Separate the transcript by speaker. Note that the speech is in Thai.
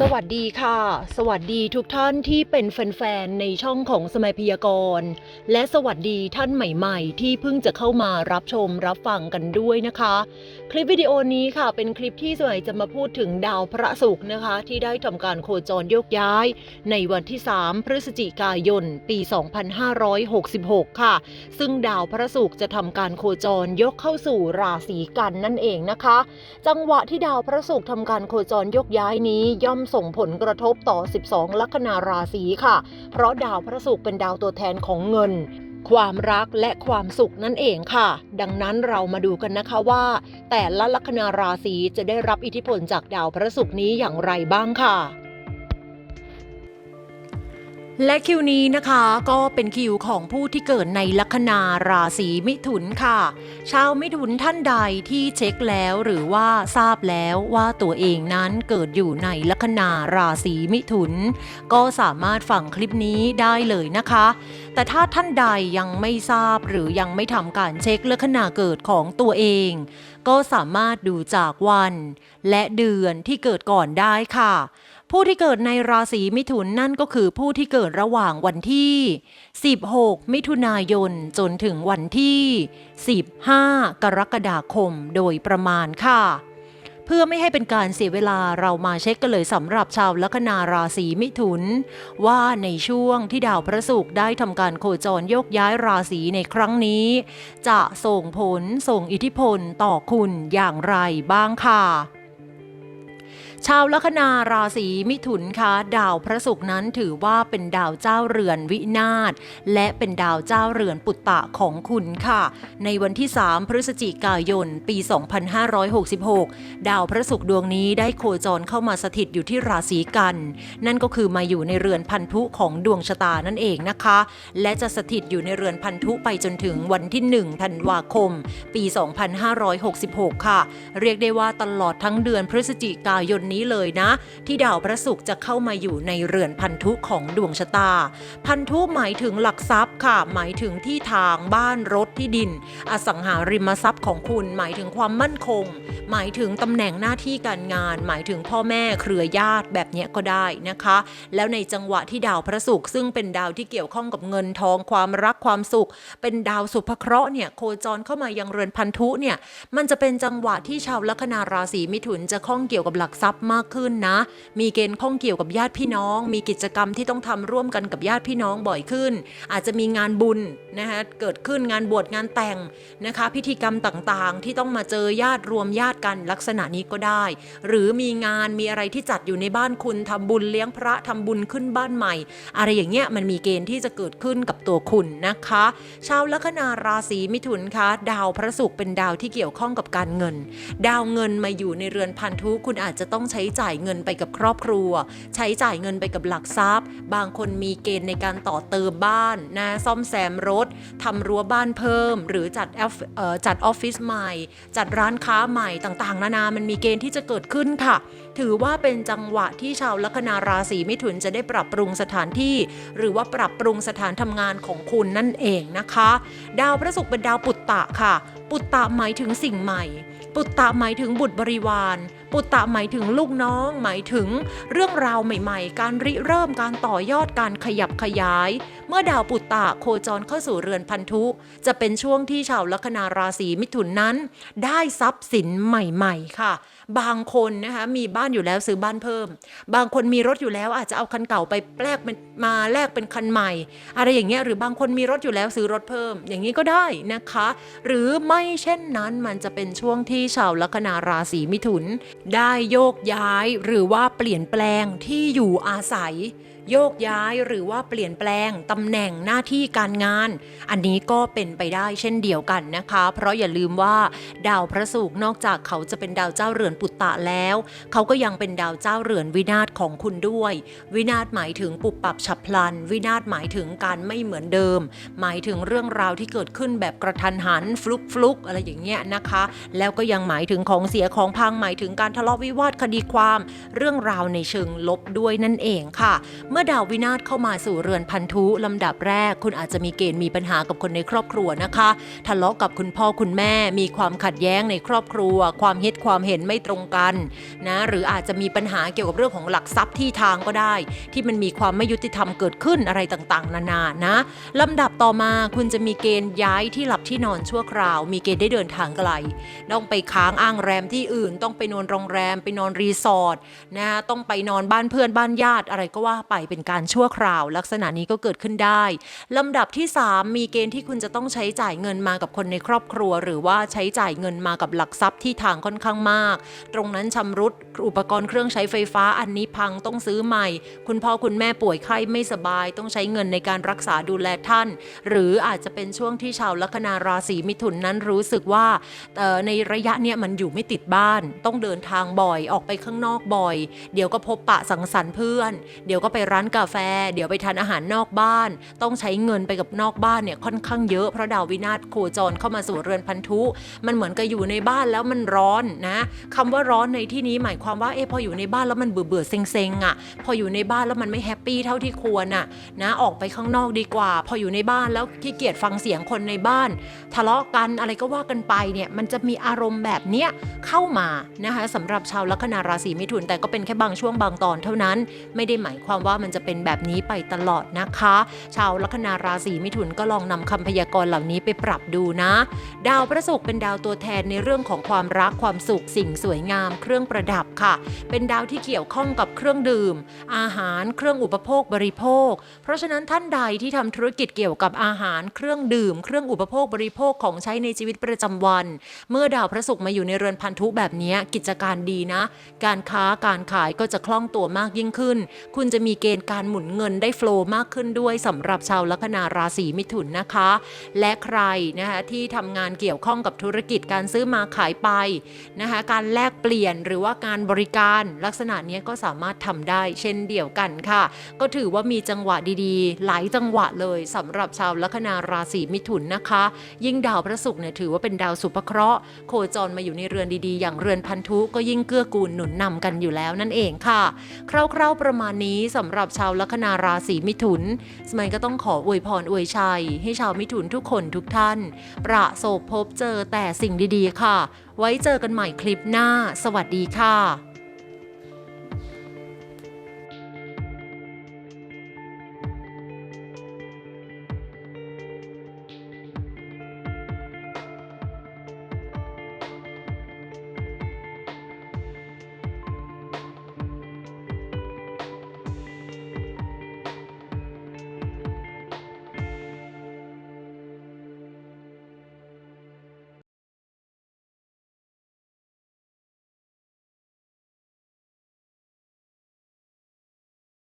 Speaker 1: สวัสดีค่ะ สวัสดีทุกท่านที่เป็นแฟนๆ ในช่องของสมัยพยากรณ์ และสวัสดีท่านใหม่ๆ ที่เพิ่งจะเข้ามารับชมรับฟังกันด้วยนะคะ คลิปวิดีโอนี้ค่ะ เป็นคลิปที่สมัยจะมาพูดถึงดาวพระศุกร์นะคะ ที่ได้ทำการโคจรโยกย้าย ในวันที่ 3 พฤศจิกายน ปี 2566 ค่ะ ซึ่งดาวพระศุกร์จะทำการโคจรยกเข้าสู่ราศีกันนั่นเองนะคะ จังหวะที่ดาวพระศุกร์ทำการโคจรยกย้ายนี้ย่อมส่งผลกระทบต่อ 12 ลัคนาราศีค่ะ เพราะดาวพระศุกร์เป็นดาวตัวแทนของเงิน ความรักและความสุขนั่นเองค่ะ ดังนั้นเรามาดูกันนะคะว่า แต่ละลัคนาราศีจะได้รับอิทธิพลจากดาวพระศุกร์นี้อย่างไรบ้างค่ะ และคิวนี้นะคะก็เป็นคิวของผู้ที่เกิดในลัคนาราศีมิถุนค่ะ ชาวมิถุนท่านใดที่เช็คแล้วหรือว่าทราบแล้วว่าตัวเองนั้นเกิดอยู่ในลัคนาราศีมิถุน ก็สามารถฟังคลิปนี้ได้เลยนะคะ แต่ถ้าท่านใดยังไม่ทราบหรือยังไม่ทำการเช็คลัคนาเกิดของตัวเอง ก็สามารถดูจากวัน และเดือนที่เกิดก่อนได้ค่ะ ผู้ที่เกิดในราศีมิถุนนั่นก็คือผู้ที่เกิดระหว่างวันที่ 16 มิถุนายนจนถึงวันที่ 15 กรกฎาคมโดยประมาณค่ะ เพื่อไม่ให้เป็นการเสียเวลาเรามาเช็คกันเลยสำหรับชาวลัคนาราศีมิถุน ว่าในช่วงที่ดาวพระศุกร์ได้ทำการโคจรโยกย้ายราศีในครั้งนี้ จะส่งผลส่งอิทธิพลต่อคุณอย่างไรบ้างค่ะ ชาวลัคนาราศีมิถุนคะดาวพระศุกร์นั้นถือว่าเป็นดาวเจ้าเรือนวินาศและเป็นดาวเจ้าเรือนปุตตะของคุณค่ะ ในวันที่ 3 พฤศจิกายน ปี 2566 ดาวพระศุกร์ดวงนี้ได้โคจรเข้ามาสถิตอยู่ที่ราศีกัน นั่นก็คือมาอยู่ในเรือนพันธุของดวงชะตานั่นเองนะคะ และจะสถิตอยู่ในเรือนพันธุไปจนถึงวันที่ 1 ธันวาคม ปี 2566 ค่ะ เรียกได้ว่าตลอดทั้งเดือนพฤศจิกายนนี้เลยนะ ที่ดาวพระศุกร์จะเข้ามาอยู่ในเรือนพันธุของดวงชะตา พันธุหมายถึงหลักทรัพย์ค่ะ หมายถึงที่ทางบ้านรถที่ดิน อสังหาริมทรัพย์ของคุณ หมายถึงความมั่นคง หมายถึงตำแหน่งหน้าที่การงาน หมายถึงพ่อแม่เครือญาติแบบนี้ก็ได้นะคะ แล้วในจังหวะที่ดาวพระศุกร์ซึ่งเป็นดาวที่เกี่ยวข้องกับเงินทองความรักความสุข เป็นดาวสุภเคราะห์เนี่ยโคจรเข้ามายังเรือนพันธุเนี่ยมันจะเป็นจังหวะที่ชาวลัคนาราศีมิถุนจะข้องเกี่ยวกับหลักทรัพย์มากขึ้นนะ มีเกณฑ์ข้องเกี่ยวกับญาติพี่น้อง มีกิจกรรมที่ต้องทำร่วมกันกับญาติพี่น้องบ่อยขึ้น อาจจะมีงานบุญนะคะเกิดขึ้นงานบวชงานแต่งนะคะ พิธีกรรมต่างๆ ที่ต้องมาเจอญาติรวมญาติกันลักษณะนี้ก็ได้ หรือมีงานมีอะไรที่จัดอยู่ในบ้านคุณทำบุญเลี้ยงพระทำบุญขึ้นบ้านใหม่ อะไรอย่างเงี้ยมันมีเกณฑ์ที่จะเกิดขึ้นกับตัวคุณนะคะ ชาวลัคนาราศีมิถุนคะดาวพระศุกร์เป็นดาวที่เกี่ยวข้องกับการเงิน ดาวเงินมาอยู่ในเรือนพันธุคุณอาจจะต้องใช้จ่ายเงินไปกับครอบครัว ใช้จ่ายเงินไปกับหลักทรัพย์ บางคนมีเกณฑ์ในการต่อเติมบ้านนะซ่อมแซมรถทำรั้วบ้านเพิ่ม หรือจัดอฟเอ่อจัดออฟฟิศใหม่ จัดร้านค้าใหม่ต่างๆ นานามันมีเกณฑ์ที่จะเกิดขึ้นค่ะ ถือว่าเป็นจังหวะที่ชาวลัคนาราศีมิถุนจะได้ปรับปรุงสถานที่ หรือว่าปรับปรุงสถานทำงานของคุณนั่นเองนะคะ ดาวพระศุกร์เป็นดาวปุตตะค่ะ ปุตตะหมายถึงสิ่งใหม่ ปุตตะหมายถึงบุตรบริวาร ปุตตะหมายถึงลูกน้อง หมายถึงเรื่องราวใหม่ๆ การริเริ่มการต่อยอดการขยับขยาย เมื่อดาวปุตตะโคจรเข้าสู่เรือนพันธุ จะเป็นช่วงที่ชาวลัคนาราศีมิถุนนั้น ได้ทรัพย์สินใหม่ ๆ ค่ะบางคนนะคะมีบ้านอยู่แล้วซื้อบ้านเพิ่ม บางคนมีรถอยู่แล้วอาจจะเอาคันเก่าไปแลกเป็นมาแลกเป็นคันใหม่ อะไรอย่างเงี้ยหรือบางคนมีรถอยู่แล้วซื้อรถเพิ่ม อย่างนี้ก็ได้นะคะ หรือไม่เช่นนั้นมันจะเป็นช่วงที่ชาวลัคนาราศีมิถุน ได้โยกย้ายหรือว่าเปลี่ยนแปลงที่อยู่อาศัย โยกย้ายหรือว่าเปลี่ยนแปลงตำแหน่งหน้าที่การงาน อันนี้ก็เป็นไปได้เช่นเดียวกันนะคะ เพราะอย่าลืมว่าดาวพระศุกร์นอกจากเขาจะเป็นดาวเจ้าเรือนปุตตะแล้ว เขาก็ยังเป็นดาวเจ้าเรือนวินาศของคุณด้วย วินาศหมายถึงปุบปับฉับพลัน วินาศหมายถึงการไม่เหมือนเดิม หมายถึงเรื่องราวที่เกิดขึ้นแบบกระทันหันฟลุกฟลุกอะไรอย่างเงี้ยนะคะ แล้วก็ยังหมายถึงของเสียของพังหมายถึงการทะเลาะวิวาทคดีความ เรื่องราวในเชิงลบด้วยนั่นเองค่ะเมื่อดาววินาศเข้ามาสู่เรือนพันธุลำดับแรก คุณอาจจะมีเกณฑ์มีปัญหากับคนในครอบครัวนะคะ ทะเลาะกับคุณพ่อคุณแม่ มีความขัดแย้งในครอบครัว ความเห็ดความเห็นไม่ตรงกันนะหรืออาจจะมีปัญหาเกี่ยวกับเรื่องของหลักทรัพย์ที่ทางก็ได้ ที่มันมีความไม่ยุติธรรมเกิดขึ้นอะไรต่างๆ นานานะลำดับต่อมาคุณจะมีเกณฑ์ย้ายที่หลับที่นอนชั่วคราว มีเกณฑ์ได้เดินทางไกลต้องไปค้างอ้างแรมที่อื่น ต้องไปนอนโรงแรม ไปนอนรีสอร์ทนะต้องไปนอนบ้านเพื่อนบ้านญาติอะไรก็ว่าไปเป็นการชั่วคราว ลักษณะนี้ก็เกิดขึ้นได้ ลำดับที่ 3 มีเกณฑ์ที่คุณจะต้องใช้จ่ายเงินมากับคนในครอบครัว หรือว่าใช้จ่ายเงินมากับหลักทรัพย์ที่ทางค่อนข้างมาก ตรงนั้นชำรุดอุปกรณ์เครื่องใช้ไฟฟ้าอันนี้พังต้องซื้อใหม่ คุณพ่อคุณแม่ป่วยไข้ไม่สบาย ต้องใช้เงินในการรักษาดูแลท่าน หรืออาจจะเป็นช่วงที่ชาวลัคนาราศีมิถุนนั้นรู้สึกว่าในระยะเนี้ยมันอยู่ไม่ติดบ้าน ต้องเดินทางบ่อยออกไปข้างนอกบ่อย เดี๋ยวก็พบปะสังสรรค์เพื่อน เดี๋ยวก็ไปร้านกาแฟ เดี๋ยวไปทานอาหารนอกบ้าน ต้องใช้เงินไปกับนอกบ้านเนี่ยค่อนข้างเยอะเพราะดาววินาศโคจรเข้ามาสู่เรือนพันธุ มันเหมือนกับอยู่ในบ้านแล้วมันร้อนนะคำว่าร้อนในที่นี้หมายความว่าเอะพออยู่ในบ้านแล้วมันเบื่อเบื่อเซ็งเซ็งๆอะ พออยู่ในบ้านแล้วมันไม่แฮปปี้เท่าที่ควรอะนะออกไปข้างนอกดีกว่า พออยู่ในบ้านแล้วขี้เกียจฟังเสียงคนในบ้าน ทะเลาะกันอะไรก็ว่ากันไปเนี่ยมันจะมีอารมณ์แบบเนี้ยเข้ามานะคะสำหรับชาวลัคนาราศีมิถุนแต่ก็เป็นแค่บางช่วงบางตอนเท่านั้น ไม่ได้หมายความว่ามันจะเป็นแบบนี้ไปตลอดนะคะ ชาวลัคนาราศีมิถุนก็ลองนำคำพยากรณ์เหล่านี้ไปปรับดูนะ ดาวพระศุกร์เป็นดาวตัวแทนในเรื่องของความรักความสุขสิ่งสวยงาม เครื่องประดับค่ะ เป็นดาวที่เกี่ยวข้องกับเครื่องดื่ม อาหารเครื่องอุปโภคบริโภค เพราะฉะนั้นท่านใดที่ทำธุรกิจเกี่ยวกับอาหารเครื่องดื่ม เครื่องอุปโภคบริโภคของใช้ในชีวิตประจำวัน เมื่อดาวพระศุกร์มาอยู่ในเรือนพันธุแบบนี้กิจการดีนะ การค้าการขายก็จะคล่องตัวมากยิ่งขึ้น คุณจะมีเกณฑ์การหมุนเงินได้โฟลว์มากขึ้นด้วยสำหรับชาวลัคนาราศีมิถุนนะคะ และใครนะคะที่ทำงานเกี่ยวข้องกับธุรกิจการซื้อมาขายไปนะคะการแลกเปลี่ยนหรือว่าการบริการลักษณะนี้ก็สามารถทำได้เช่นเดียวกันค่ะ ก็ถือว่ามีจังหวะดีๆ หลายจังหวะเลยสำหรับชาวลัคนาราศีมิถุนนะคะ ยิ่งดาวพระศุกร์เนี่ยถือว่าเป็นดาวสุภเคราะห์โคจรมาอยู่ในเรือนดีๆ อย่างเรือนพันธุก็ยิ่งเกื้อกูลหนุนนำกันอยู่แล้วนั่นเองค่ะคร่าวๆประมาณนี้สำหรับรับชาวลัคนาราศีมิถุน สมัยก็ต้องขออวยพรอวยชัย ให้ชาวมิถุนทุกคนทุกท่าน ประสบพบเจอแต่สิ่งดีๆค่ะ ไว้เจอกันใหม่คลิปหน้า สวัสดีค่ะ